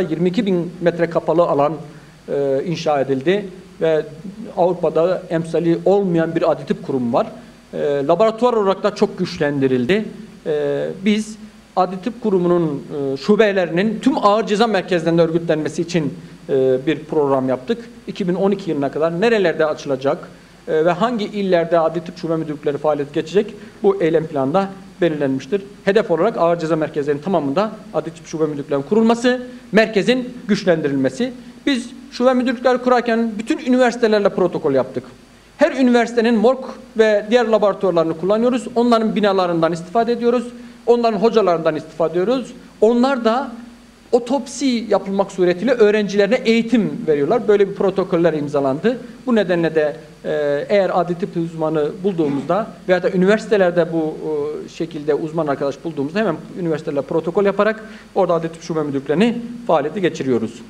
22 bin metre kapalı alan e, inşa edildi ve Avrupa'da emsali olmayan bir aditif kurum var. E, laboratuvar olarak da çok güçlendirildi. E, biz aditif kurumunun e, şubelerinin tüm ağır ceza merkezlerinde örgütlenmesi için e, bir program yaptık. 2012 yılına kadar nerelerde açılacak e, ve hangi illerde aditif şube müdürlükleri faaliyet geçecek bu eylem planında belirlenmiştir. Hedef olarak ağır ceza merkezlerinin tamamında aditif şube müdürlüklerinin kurulması, merkezin güçlendirilmesi. Biz şube müdürlükleri kurarken bütün üniversitelerle protokol yaptık. Her üniversitenin morg ve diğer laboratuvarlarını kullanıyoruz. Onların binalarından istifade ediyoruz. Onların hocalarından istifade ediyoruz. Onlar da otopsi yapılmak suretiyle öğrencilerine eğitim veriyorlar. Böyle bir protokoller imzalandı. Bu nedenle de e, eğer aditif uzmanı bulduğumuzda veya da üniversitelerde bu e, şekilde uzman arkadaş bulduğumuzda hemen üniversitelerle protokol yaparak orada aditif şube müdürlüklerini faaliyeti geçiriyoruz.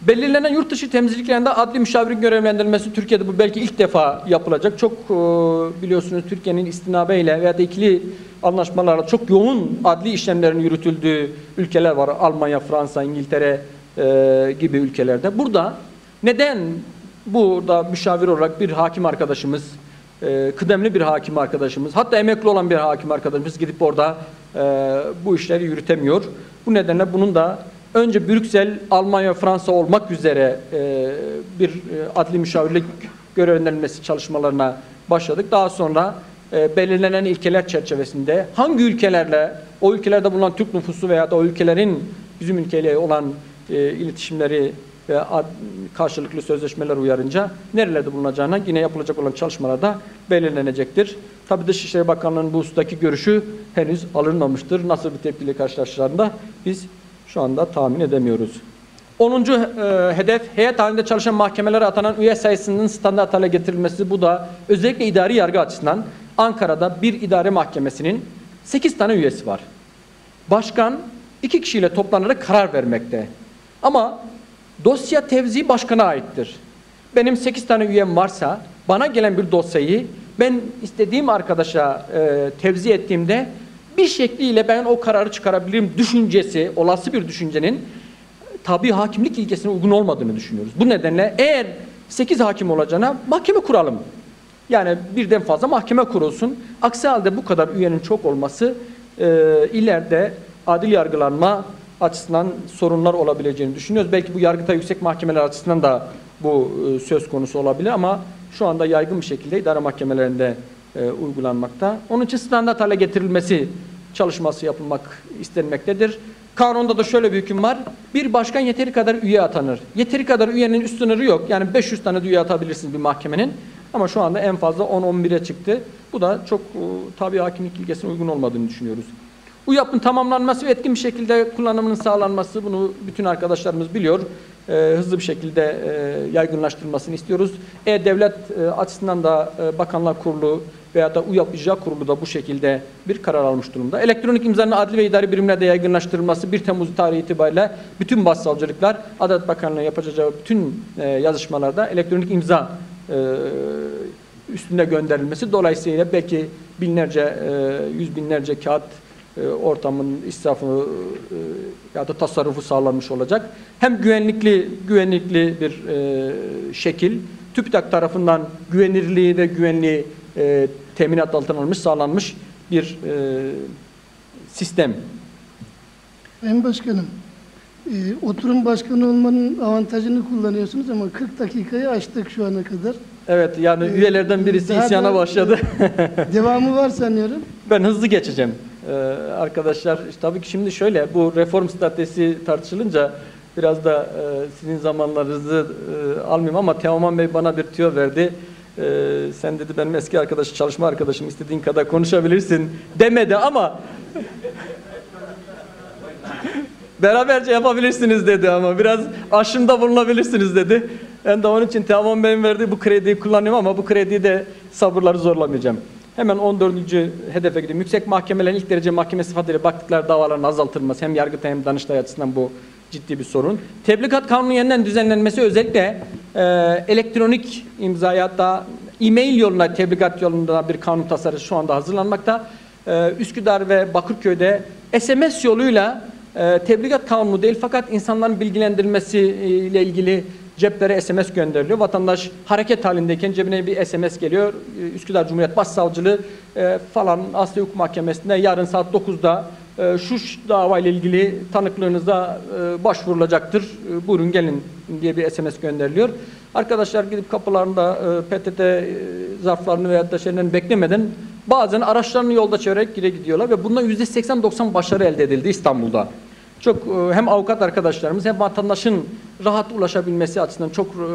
Belirlenen yurt dışı temsilciliklerinde adli müşavirin görevlendirilmesi Türkiye'de bu belki ilk defa yapılacak. Çok e, biliyorsunuz Türkiye'nin istinabe ile veya da ikili anlaşmalarla çok yoğun adli işlemlerin yürütüldüğü ülkeler var. Almanya, Fransa, İngiltere e, gibi ülkelerde. Burada neden burada müşavir olarak bir hakim arkadaşımız, e, kıdemli bir hakim arkadaşımız, hatta emekli olan bir hakim arkadaşımız gidip orada e, bu işleri yürütemiyor. Bu nedenle bunun da önce Brüksel, Almanya, Fransa olmak üzere e, bir e, adli müşavirlik görevlendirilmesi çalışmalarına başladık. Daha sonra e, belirlenen ilkeler çerçevesinde hangi ülkelerle, o ülkelerde bulunan Türk nüfusu veya da o ülkelerin bizim ülkeyle olan e, iletişimleri ve ad, karşılıklı sözleşmeler uyarınca nerelerde bulunacağına yine yapılacak olan çalışmalarda belirlenecektir. Tabii Dışişleri Bakanlığı'nın bu husustaki görüşü henüz alınmamıştır. Nasıl bir tepkiyle karşılaşacağını biz şu anda tahmin edemiyoruz. 10. E, hedef heyet halinde çalışan mahkemelere atanan üye sayısının standart hale getirilmesi. Bu da özellikle idari yargı açısından Ankara'da bir idare mahkemesinin 8 tane üyesi var. Başkan iki kişiyle toplanarak karar vermekte. Ama dosya tevzi başkana aittir. Benim 8 tane üyem varsa bana gelen bir dosyayı ben istediğim arkadaşa e, tevzi ettiğimde bir şekliyle ben o kararı çıkarabilirim düşüncesi, olası bir düşüncenin tabi hakimlik ilkesine uygun olmadığını düşünüyoruz. Bu nedenle eğer 8 hakim olacağına mahkeme kuralım. Yani birden fazla mahkeme kurulsun. Aksi halde bu kadar üyenin çok olması e, ileride adil yargılanma açısından sorunlar olabileceğini düşünüyoruz. Belki bu yargıta yüksek mahkemeler açısından da bu e, söz konusu olabilir ama şu anda yaygın bir şekilde idare mahkemelerinde e, uygulanmakta. Onun için standart hale getirilmesi çalışması yapılmak istenmektedir. Kanunda da şöyle bir hüküm var. Bir başkan yeteri kadar üye atanır. Yeteri kadar üyenin üst sınırı yok. Yani 500 tane üye atabilirsiniz bir mahkemenin. Ama şu anda en fazla 10-11'e çıktı. Bu da çok e, tabi hakimlik ilkesine uygun olmadığını düşünüyoruz. UYAP'ın tamamlanması ve etkin bir şekilde kullanımının sağlanması bunu bütün arkadaşlarımız biliyor. E, hızlı bir şekilde e, yaygınlaştırılmasını istiyoruz. E-Devlet e, açısından da e, Bakanlar Kurulu veya da UYAP İcra Kurulu da bu şekilde bir karar almış durumda. Elektronik imzanın adli ve idari birimlerde yaygınlaştırılması 1 Temmuz tarihi itibariyle bütün başsavcılıklar Adalet Bakanlığı yapacağı bütün e, yazışmalarda elektronik imza e, üstünde gönderilmesi dolayısıyla belki binlerce, e, yüz binlerce kağıt e, ortamın israfı ya da tasarrufu sağlanmış olacak. Hem güvenlikli güvenlikli bir şekil TÜBİTAK tarafından güvenirliği ve güvenliği teminat altına alınmış, sağlanmış bir sistem. Sayın Başkanım, e, oturum başkanı olmanın avantajını kullanıyorsunuz ama 40 dakikayı aştık şu ana kadar. Evet yani Ee, üyelerden birisi isyana başladı. Devamı var sanıyorum. Ben hızlı geçeceğim. Ee, arkadaşlar tabii ki şimdi şöyle bu reform stratejisi tartışılınca biraz da e, sizin zamanlarınızı e, almayayım ama Teoman Bey bana bir tüyo verdi. Ee, sen dedi benim eski arkadaş, çalışma arkadaşım istediğin kadar konuşabilirsin demedi ama beraberce yapabilirsiniz dedi ama biraz aşımda bulunabilirsiniz dedi. Ben de onun için Teoman Bey'in verdiği bu krediyi kullanıyorum ama bu krediyi de sabırları zorlamayacağım. Hemen 14. hedefe gideyim. Yüksek mahkemelerin ilk derece mahkeme sıfatıyla baktıkları davaların azaltılması hem yargıta hem danıştay açısından bu ciddi bir sorun. Tebligat kanunu yeniden düzenlenmesi özellikle e, elektronik imzaya hatta e-mail yoluna tebligat yolunda bir kanun tasarısı şu anda hazırlanmakta. E, Üsküdar ve Bakırköy'de SMS yoluyla e, tebligat kanunu değil fakat insanların bilgilendirilmesi e, ile ilgili ceplere SMS gönderiliyor. Vatandaş hareket halindeyken cebine bir SMS geliyor. E, Üsküdar Cumhuriyet Başsavcılığı e, falan Asya Hukuk Mahkemesi'nde yarın saat 9'da e, şu davayla ilgili tanıklığınıza e, başvurulacaktır. E, buyurun gelin diye bir SMS gönderiliyor. Arkadaşlar gidip kapılarında e, PTT zarflarını veyahut da şeylerini beklemeden bazen araçlarını yolda çevirerek gire gidiyorlar ve bundan %80-90 başarı elde edildi İstanbul'da. Çok e, hem avukat arkadaşlarımız hem vatandaşın rahat ulaşabilmesi açısından çok e,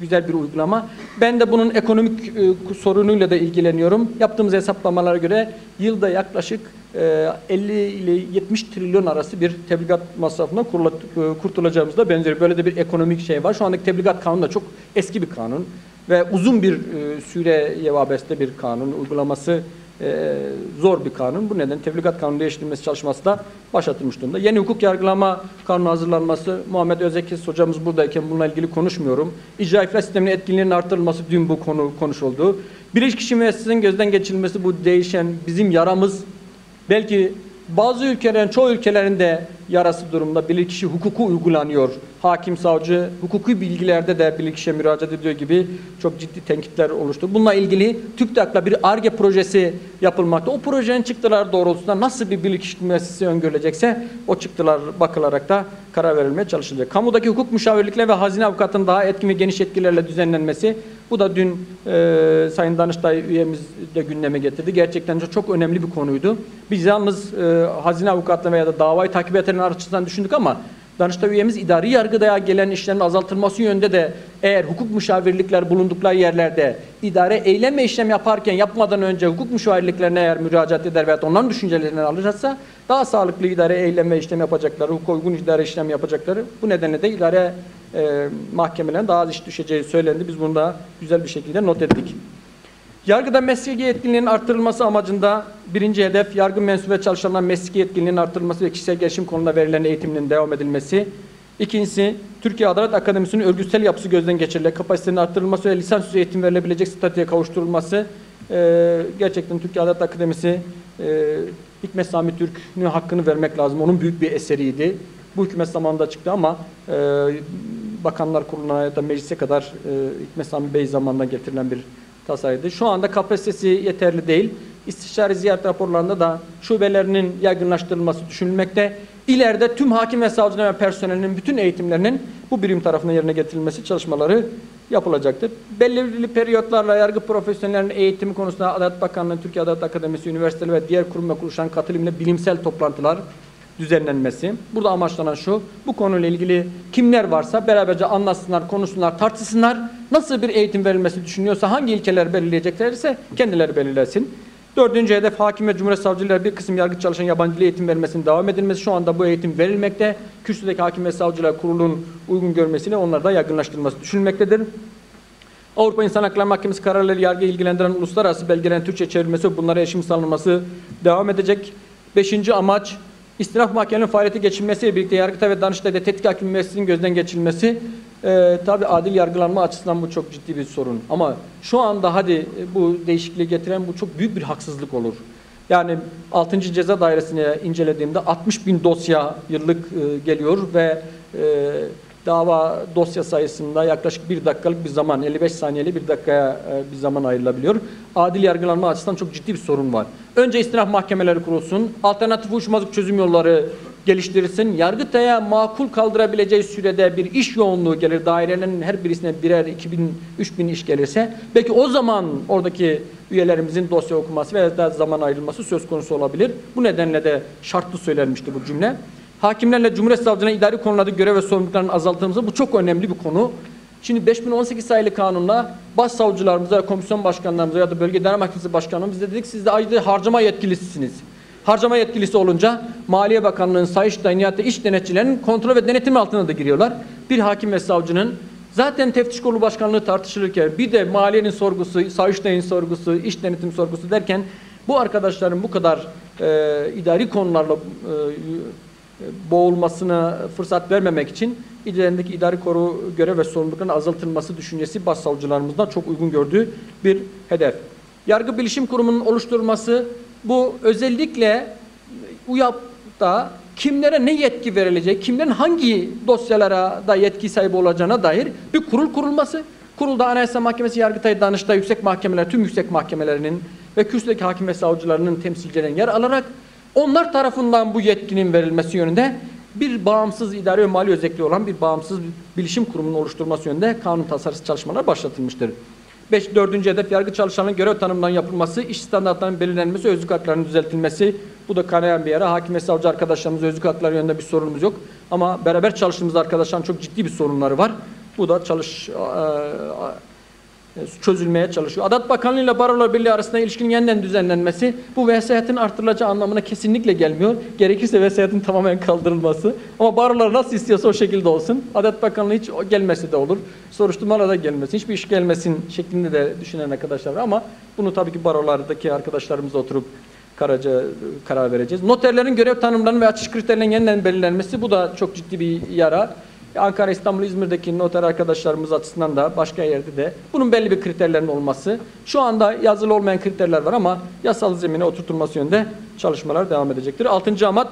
güzel bir uygulama. Ben de bunun ekonomik e, sorunuyla da ilgileniyorum. Yaptığımız hesaplamalara göre yılda yaklaşık e, 50 ile 70 trilyon arası bir tebligat masrafına kurula- e, kurtulacağımız da benzer. Böyle de bir ekonomik şey var. Şu andaki tebligat kanunu da çok eski bir kanun ve uzun bir süreye vabeste bir kanun. Uygulaması e, zor bir kanun. Bu neden tebligat kanunu değiştirilmesi çalışması da başlatılmış durumda. Yeni hukuk yargılama kanunu hazırlanması, Muhammed Özekis hocamız buradayken bununla ilgili konuşmuyorum. İcra iflas sisteminin etkinliğinin artırılması dün bu konu konuşuldu. Bilirkişi müessesesinin gözden geçirilmesi bu değişen bizim yaramız belki bazı ülkelerin, çoğu ülkelerinde yarası durumda bilirkişi hukuku uygulanıyor. Hakim, savcı, hukuki bilgilerde de bilirkişiye müracaat ediyor gibi çok ciddi tenkitler oluştu. Bununla ilgili TÜKTAK'la bir ARGE projesi yapılmakta. O projenin çıktıları doğrultusunda nasıl bir bilirkişi müessesesi öngörülecekse o çıktılar bakılarak da karar verilmeye çalışılacak. Kamudaki hukuk müşavirlikle ve hazine avukatının daha etkin ve geniş yetkilerle düzenlenmesi bu da dün e, Sayın Danıştay üyemiz de gündeme getirdi. Gerçekten çok önemli bir konuydu. Biz yalnız e, hazine avukatlığı veya da davayı takip edenler açısından düşündük ama Danıştay üyemiz idari yargıda gelen işlerin azaltılması yönünde de eğer hukuk müşavirlikler bulundukları yerlerde idare eylem ve işlem yaparken yapmadan önce hukuk müşavirliklerine eğer müracaat eder veya onların düşüncelerini alırsa daha sağlıklı idare eylem ve işlem yapacakları, hukuka uygun idare işlem yapacakları bu nedenle de idare e, mahkemelerine daha az iş düşeceği söylendi. Biz bunu da güzel bir şekilde not ettik. Yargıda mesleki yetkinliğinin artırılması amacında birinci hedef yargı mensubu ve çalışanların mesleki yetkinliğinin artırılması ve kişisel gelişim konuda verilen eğitiminin devam edilmesi. İkincisi, Türkiye Adalet Akademisi'nin örgütsel yapısı gözden geçirilerek kapasitenin artırılması ve lisansüstü eğitim verilebilecek statüye kavuşturulması. Ee, gerçekten Türkiye Adalet Akademisi e, Hikmet Sami Türk'ün hakkını vermek lazım. Onun büyük bir eseriydi. Bu hükümet zamanında çıktı ama e, Bakanlar Kurulu'na ya da meclise kadar e, Hikmet Sami Bey zamanında getirilen bir tasarıydı. Şu anda kapasitesi yeterli değil. İstişare ziyaret raporlarında da şubelerinin yaygınlaştırılması düşünülmekte. İleride tüm hakim ve savcıların ve personelinin bütün eğitimlerinin bu birim tarafından yerine getirilmesi çalışmaları yapılacaktır. Belirli periyotlarla yargı profesyonellerinin eğitimi konusunda Adalet Bakanlığı, Türkiye Adalet Akademisi, üniversiteler ve diğer kurum ve kuruluşların katılımıyla bilimsel toplantılar düzenlenmesi. Burada amaçlanan şu, bu konuyla ilgili kimler varsa beraberce anlatsınlar, konuşsunlar, tartışsınlar. Nasıl bir eğitim verilmesi düşünüyorsa, hangi ilkeler belirleyeceklerse kendileri belirlesin. Dördüncü hedef hakim ve cumhuriyet savcıları bir kısım yargı çalışan yabancı eğitim verilmesinin devam edilmesi. Şu anda bu eğitim verilmekte. Kürsüdeki hakim ve savcılar kurulun uygun görmesiyle onları da yaygınlaştırılması düşünülmektedir. Avrupa İnsan Hakları Mahkemesi kararları yargı ilgilendiren uluslararası belgelerin Türkçe çevrilmesi ve bunlara erişim sağlanması devam edecek. Beşinci amaç istinaf mahkemelerinin faaliyete geçilmesiyle birlikte Yargıtay ve Danıştay'da tetkik hakim müessesinin gözden geçirilmesi e, tabi adil yargılanma açısından bu çok ciddi bir sorun. Ama şu anda hadi e, bu değişikliği getiren bu çok büyük bir haksızlık olur. Yani 6. Ceza Dairesi'ne incelediğimde 60 bin dosya yıllık e, geliyor ve e, dava dosya sayısında yaklaşık bir dakikalık bir zaman, 55 saniyeli bir dakikaya e, bir zaman ayrılabiliyor. Adil yargılanma açısından çok ciddi bir sorun var. Önce istinaf mahkemeleri kurulsun, alternatif uyuşmazlık çözüm yolları geliştirilsin. Yargıtay'a makul kaldırabileceği sürede bir iş yoğunluğu gelir. Dairenin her birisine birer 2000 3000 iş gelirse belki o zaman oradaki üyelerimizin dosya okuması veya da zaman ayrılması söz konusu olabilir. Bu nedenle de şartlı söylenmişti bu cümle. Hakimlerle Cumhuriyet Savcılığı'na idari konularda görev ve sorumluluklarının azaltılması bu çok önemli bir konu. Şimdi 5018 sayılı kanunla başsavcılarımıza, komisyon başkanlarımıza ya da bölge idare mahkemesi başkanlarımıza dedik siz de ayrıca harcama yetkilisisiniz. Harcama yetkilisi olunca Maliye Bakanlığı'nın, Sayıştay'ın ya iş denetçilerinin kontrol ve denetim altına da giriyorlar. Bir hakim ve savcının zaten teftiş kurulu başkanlığı tartışılırken bir de maliyenin sorgusu, Sayıştay'ın sorgusu, iş denetim sorgusu derken bu arkadaşların bu kadar e, idari konularla e, boğulmasına fırsat vermemek için ilerindeki idari koru görev ve sorumlulukların azaltılması düşüncesi başsavcılarımızdan çok uygun gördüğü bir hedef. Yargı Bilişim Kurumu'nun oluşturulması bu özellikle UYAP'ta kimlere ne yetki verilecek, kimlerin hangi dosyalara da yetki sahibi olacağına dair bir kurul kurulması. Kurulda Anayasa Mahkemesi, Yargıtay, Danıştay, yüksek mahkemeler, tüm yüksek mahkemelerinin ve kürsüdeki hakim ve savcılarının temsilcilerinin yer alarak onlar tarafından bu yetkinin verilmesi yönünde bir bağımsız idare ve mali özelliği olan bir bağımsız bilişim kurumunun oluşturulması yönünde kanun tasarısı çalışmalar başlatılmıştır. 5. Dördüncü hedef yargı çalışanının görev tanımından yapılması, iş standartlarının belirlenmesi, özlük haklarının düzeltilmesi. Bu da kanayan bir yere. Hakim ve savcı arkadaşlarımız özlük hakları yönünde bir sorunumuz yok. Ama beraber çalıştığımız arkadaşların çok ciddi bir sorunları var. Bu da çalış çözülmeye çalışıyor. Adalet Bakanlığı ile Barolar Birliği arasında ilişkinin yeniden düzenlenmesi bu vesayetin artırılacağı anlamına kesinlikle gelmiyor. Gerekirse vesayetin tamamen kaldırılması. Ama barolar nasıl istiyorsa o şekilde olsun. Adalet Bakanlığı hiç gelmesi de olur. Soruşturmalara da gelmesin. Hiçbir iş gelmesin şeklinde de düşünen arkadaşlar var. Ama bunu tabii ki barolardaki arkadaşlarımızla oturup karaca karar vereceğiz. Noterlerin görev tanımlarının ve açış kriterlerinin yeniden belirlenmesi bu da çok ciddi bir yara. Ankara, İstanbul, İzmir'deki noter arkadaşlarımız açısından da başka yerde de bunun belli bir kriterlerin olması. Şu anda yazılı olmayan kriterler var ama yasal zemine oturtulması yönünde çalışmalar devam edecektir. Altıncı amat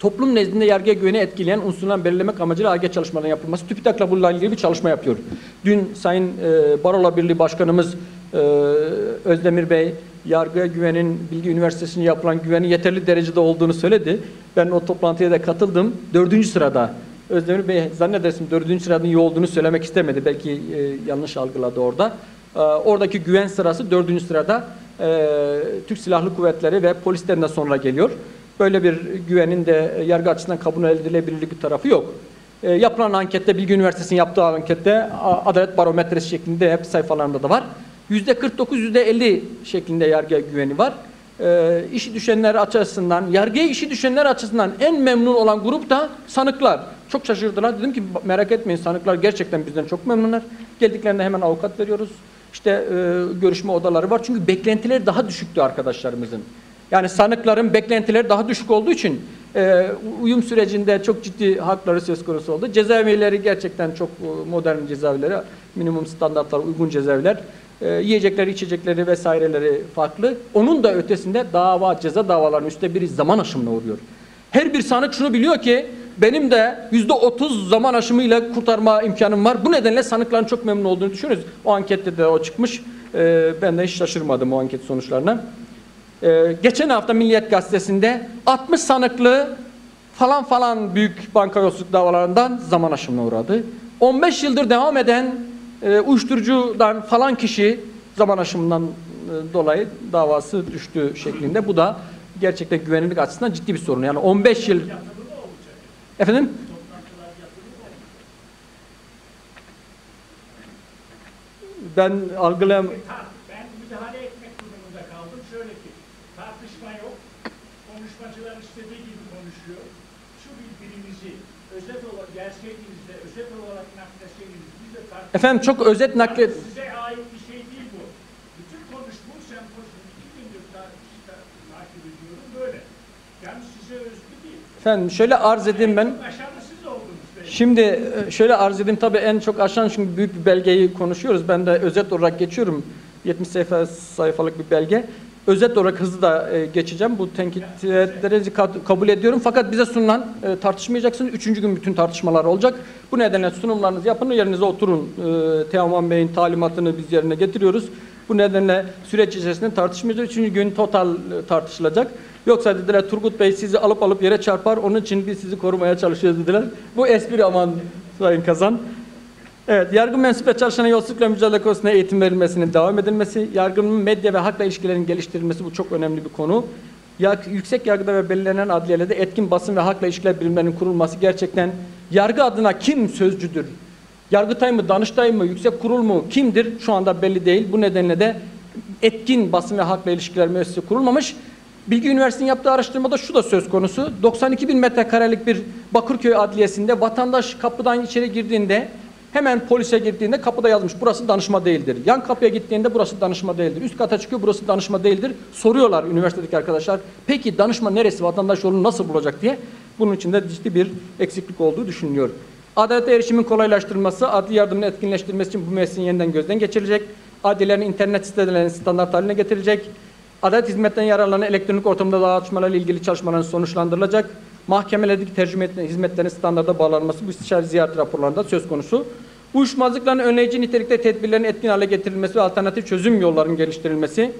toplum nezdinde yargıya güveni etkileyen unsurların belirlemek amacıyla ARGE çalışmalarının yapılması. TÜBİTAK'la bununla ilgili bir çalışma yapıyor. Dün Sayın e, Barola Birliği Başkanımız e, Özdemir Bey, yargıya güvenin Bilgi Üniversitesi'nin yapılan güvenin yeterli derecede olduğunu söyledi. Ben o toplantıya da katıldım. Dördüncü sırada Özdemir Bey zannedersin dördüncü sıranın iyi olduğunu söylemek istemedi. Belki e, yanlış algıladı orada. E, oradaki güven sırası dördüncü sırada e, Türk Silahlı Kuvvetleri ve polislerinden sonra geliyor. Böyle bir güvenin de e, yargı açısından kabul edilebilirlik bir tarafı yok. E, yapılan ankette, Bilgi Üniversitesi'nin yaptığı ankette Adalet Barometresi şeklinde hep sayfalarında da var. Yüzde 49, yüzde 50 şeklinde yargıya güveni var. E, işi düşenler açısından, yargıya işi düşenler açısından en memnun olan grup da sanıklar. Çok şaşırdılar. Dedim ki merak etmeyin sanıklar gerçekten bizden çok memnunlar. Geldiklerinde hemen avukat veriyoruz. İşte e, görüşme odaları var. Çünkü beklentileri daha düşüktü arkadaşlarımızın. Yani sanıkların beklentileri daha düşük olduğu için e, uyum sürecinde çok ciddi hakları söz konusu oldu. Cezaevleri gerçekten çok e, modern cezaevleri, minimum standartlar uygun cezaevler. E, yiyecekleri, içecekleri vesaireleri farklı. Onun da ötesinde dava, ceza davalarının üstte bir zaman aşımına uğruyor. Her bir sanık şunu biliyor ki benim de yüzde otuz zaman aşımıyla kurtarma imkanım var. Bu nedenle sanıkların çok memnun olduğunu düşünüyoruz. O ankette de o çıkmış. E, ben de hiç şaşırmadım o anket sonuçlarına. Ee, geçen hafta Milliyet Gazetesi'nde 60 sanıklı falan falan büyük banka yolsuzluk davalarından zaman aşımına uğradı. 15 yıldır devam eden e, uyuşturucudan falan kişi zaman aşımından e, dolayı davası düştü şeklinde. Bu da gerçekten güvenilirlik açısından ciddi bir sorun. Yani 15 yıl... Efendim? Ben algılayam... Ben müdahale etmek durumunda kaldım. Şöyle ki, tartışma yok. Konuşmacılar istediği gibi konuşuyor. Şu bildirimizi özet olarak gerçeğiniz de özet olarak tartışma Efendim çok özet naklet... Size ait bir şey değil bu. Bütün konuşma sempozyumu iki gündür ta- ta- takip ediyorum böyle. Yani size özgü değil. Efendim şöyle arz edeyim ben. Şimdi e, şöyle arz edeyim tabii en çok aşan çünkü büyük bir belgeyi konuşuyoruz. Ben de özet olarak geçiyorum. 70 sayfa sayfalık bir belge. Özet olarak hızlı da e, geçeceğim. Bu tenkitleri ka- kabul ediyorum. Fakat bize sunulan e, tartışmayacaksınız. Üçüncü gün bütün tartışmalar olacak. Bu nedenle sunumlarınızı yapın. Yerinize oturun. Teoman Bey'in talimatını biz yerine getiriyoruz. Bu nedenle süreç içerisinde tartışmayacağız. Üçüncü gün total e, tartışılacak. Yoksa dediler Turgut Bey sizi alıp alıp yere çarpar. Onun için biz sizi korumaya çalışıyoruz dediler. Bu espri aman Sayın Kazan. Evet, yargı mensup ve çalışanın yolsuzlukla mücadele konusunda eğitim verilmesinin devam edilmesi, yargının medya ve hakla ilişkilerin geliştirilmesi bu çok önemli bir konu. Yüksek yargıda ve belirlenen adliyelerde etkin basın ve hakla ilişkiler birimlerinin kurulması gerçekten yargı adına kim sözcüdür? Yargıtay mı, Danıştay mı, yüksek kurul mu, kimdir şu anda belli değil. Bu nedenle de etkin basın ve hakla ilişkiler müessesesi kurulmamış. Bilgi Üniversitesi'nin yaptığı araştırmada şu da söz konusu. 92 bin metrekarelik bir Bakırköy Adliyesi'nde vatandaş kapıdan içeri girdiğinde hemen polise girdiğinde kapıda yazmış burası danışma değildir. Yan kapıya gittiğinde burası danışma değildir. Üst kata çıkıyor burası danışma değildir. Soruyorlar üniversitedeki arkadaşlar. Peki danışma neresi vatandaş yolunu nasıl bulacak diye. Bunun için de ciddi bir eksiklik olduğu düşünülüyor. Adalete erişimin kolaylaştırılması, adli yardımın etkinleştirilmesi için bu mesleğin yeniden gözden geçirilecek. Adlilerin internet sitelerinin standart haline getirilecek. Adalet hizmetten yararlanan elektronik ortamda dağıtmalarla ilgili çalışmaların sonuçlandırılacak. mahkemelerdeki tercüme etme hizmetlerinin standarda bağlanması bu istişare ziyaret raporlarında söz konusu. Uyuşmazlıkların önleyici nitelikte tedbirlerin etkin hale getirilmesi ve alternatif çözüm yollarının geliştirilmesi,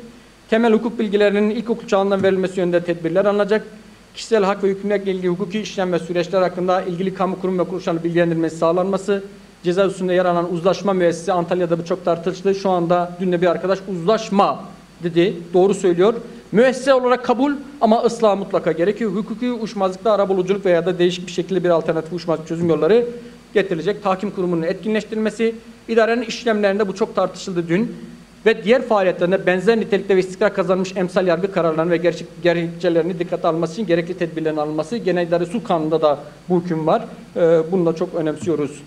temel hukuk bilgilerinin ilkokul çağından verilmesi yönünde tedbirler alınacak, kişisel hak ve yükümlülükle ilgili hukuki işlem ve süreçler hakkında ilgili kamu kurum ve kuruluşların bilgilendirilmesi sağlanması, ceza usulünde yer alan uzlaşma müessesi Antalya'da bu çok tartışıldı. Şu anda dün de bir arkadaş uzlaşma dedi. Doğru söylüyor. Müessese olarak kabul ama ıslah mutlaka gerekiyor. Hukuki uyuşmazlıkta arabuluculuk veya da değişik bir şekilde bir alternatif uyuşmazlık çözüm yolları getirilecek. Tahkim kurumunun etkinleştirilmesi, idarenin işlemlerinde bu çok tartışıldı dün ve diğer faaliyetlerinde benzer nitelikte ve istikrar kazanmış emsal yargı kararlarını ve gerçek gerekçelerini dikkate alması için gerekli tedbirlerin alınması. Genel İdare Sulh Kanunu'nda da bu hüküm var. Ee, bunu da çok önemsiyoruz.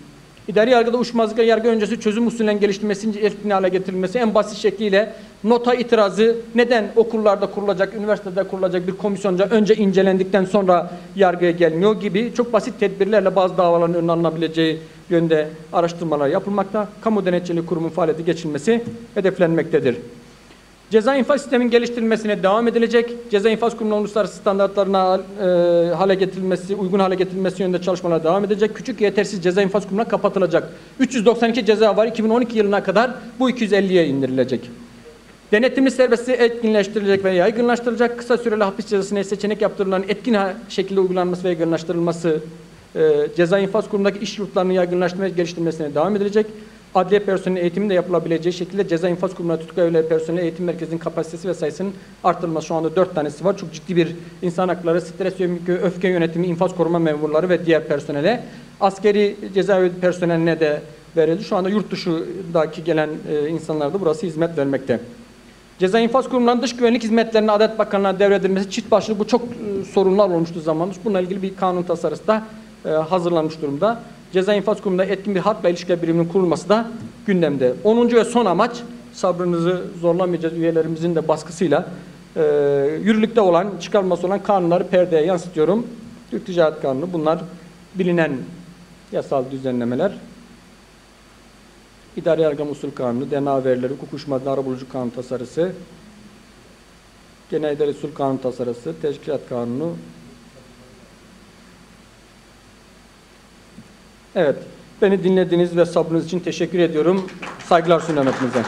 İdari yargıda uyuşmazlıkla yargı öncesi çözüm usulünün geliştirilmesi, etkin hale getirilmesi en basit şekliyle nota itirazı neden okullarda kurulacak, üniversitede kurulacak bir komisyonca önce incelendikten sonra yargıya gelmiyor gibi çok basit tedbirlerle bazı davaların önüne alınabileceği yönde araştırmalar yapılmakta. Kamu Denetçiliği Kurumu faaliyeti geçilmesi hedeflenmektedir. Ceza infaz sistemin geliştirilmesine devam edilecek. Ceza infaz kurumunun uluslararası standartlarına e, hale getirilmesi, uygun hale getirilmesi yönünde çalışmalar devam edecek. Küçük yetersiz ceza infaz kurumuna kapatılacak. 392 ceza var. 2012 yılına kadar bu 250'ye indirilecek. Denetimli serbestliği etkinleştirilecek ve yaygınlaştırılacak. Kısa süreli hapis cezasına seçenek yaptırılan etkin şekilde uygulanması ve yaygınlaştırılması e, ceza infaz kurumundaki iş yurtlarının yaygınlaştırma ve geliştirilmesine devam edilecek. Adliye personeli eğitimi de yapılabileceği şekilde ceza infaz kurumuna tutuklu evleri personeli eğitim merkezinin kapasitesi ve sayısının artırılması şu anda dört tanesi var. Çok ciddi bir insan hakları, stres ve öfke yönetimi, infaz koruma memurları ve diğer personele. Askeri cezaevi personeline de verildi. Şu anda yurt dışındaki gelen e, insanlara da burası hizmet vermekte. Ceza infaz kurumlarının dış güvenlik hizmetlerinin Adalet Bakanlığı'na devredilmesi çift başlı bu çok e, sorunlar olmuştu zamanında. Bununla ilgili bir kanun tasarısı da hazırlanmış durumda. Ceza infaz kurumunda etkin bir halkla ilişkiler biriminin kurulması da gündemde. 10. ve son amaç sabrınızı zorlamayacağız üyelerimizin de baskısıyla e, yürürlükte olan, çıkarılması olan kanunları perdeye yansıtıyorum. Türk Ticaret Kanunu bunlar bilinen yasal düzenlemeler. İdari Yargılama Usul Kanunu, DNA verileri, hukuk uyuşmazlığı arabulucu kanun tasarısı, Genel İdari Usul Kanun tasarısı, Teşkilat Kanunu. Evet, beni dinlediğiniz ve sabrınız için teşekkür ediyorum. Saygılar sunuyorum hepinize.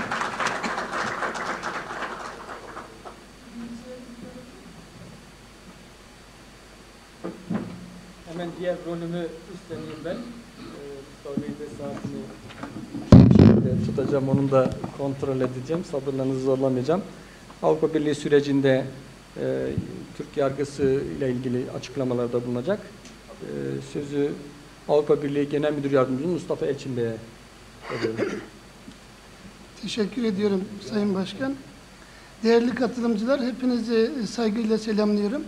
Hemen diğer rolümü üstleneyim ben. Ee, Mustafa saatini şöyle tutacağım, onu da kontrol edeceğim. Sabırlarınızı zorlamayacağım. Avrupa Birliği sürecinde e, Türk yargısı ile ilgili açıklamalarda bulunacak. E, sözü Avrupa Birliği Genel Müdür Yardımcısı Mustafa Elçin Bey'e. Teşekkür ediyorum Sayın Başkan. Değerli katılımcılar, hepinizi saygıyla selamlıyorum.